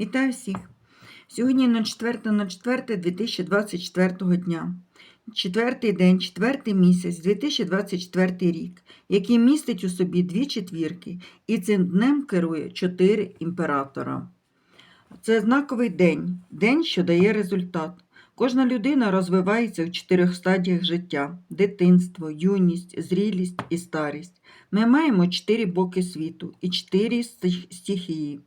Вітаю всіх! Сьогодні на 4.04.2024 дня. Четвертий день, четвертий місяць, 2024 рік, який містить у собі дві четвірки, і цим днем керує чотири імператора. Це знаковий день, день, що дає результат. Кожна людина розвивається в чотирьох стадіях життя: дитинство, юність, зрілість і старість. Ми маємо чотири боки світу і чотири стихії: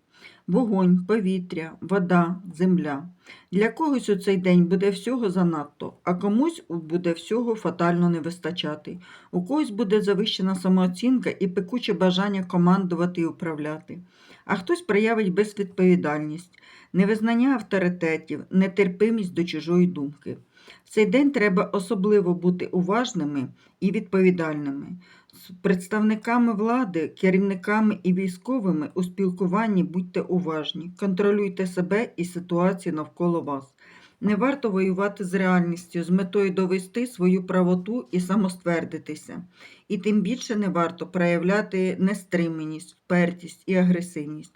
вогонь, повітря, вода, земля. Для когось у цей день буде всього занадто, а комусь буде всього фатально не вистачати. У когось буде завищена самооцінка і пекуче бажання командувати і управляти. А хтось проявить безвідповідальність, невизнання авторитетів, нетерпимість до чужої думки. В цей день треба особливо бути уважними і відповідальними. З представниками влади, керівниками і військовими у спілкуванні будьте уважні, контролюйте себе і ситуацію навколо вас. Не варто воювати з реальністю з метою довести свою правоту і самоствердитися. І тим більше не варто проявляти нестриманість, впертість і агресивність.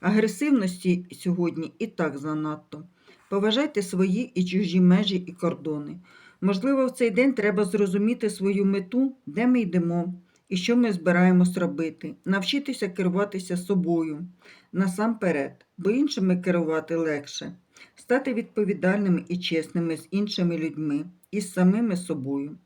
Агресивності сьогодні і так занадто. Поважайте свої і чужі межі і кордони. Можливо, в цей день треба зрозуміти свою мету, де ми йдемо і що ми збираємось робити, навчитися керуватися собою насамперед, бо іншими керувати легше, стати відповідальними і чесними з іншими людьми і з самими собою.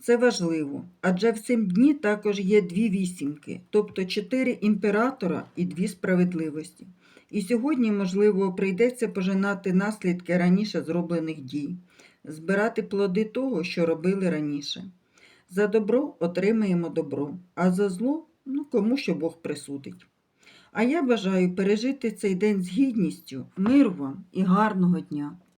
Це важливо, адже в цим дні також є дві вісімки, тобто чотири імператора і дві справедливості. І сьогодні, можливо, прийдеться пожинати наслідки раніше зроблених дій, збирати плоди того, що робили раніше. За добро отримаємо добро, а за зло ну, кому що Бог присудить. А я бажаю пережити цей день з гідністю, миру вам і гарного дня.